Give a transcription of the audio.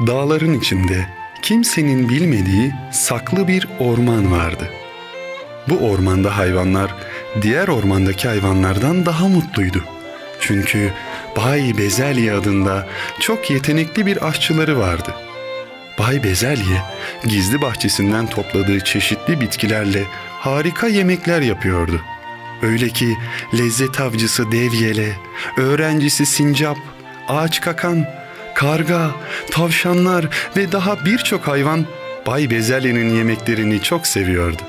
Dağların içinde kimsenin bilmediği saklı bir orman vardı. Bu ormanda hayvanlar diğer ormandaki hayvanlardan daha mutluydu. Çünkü Bay Bezelye adında çok yetenekli bir aşçıları vardı. Bay Bezelye gizli bahçesinden topladığı çeşitli bitkilerle harika yemekler yapıyordu. Öyle ki lezzet avcısı devyele, öğrencisi sincap, ağaç kakan, karga, tavşanlar ve daha birçok hayvan Bay Bezelye'nin yemeklerini çok seviyordu.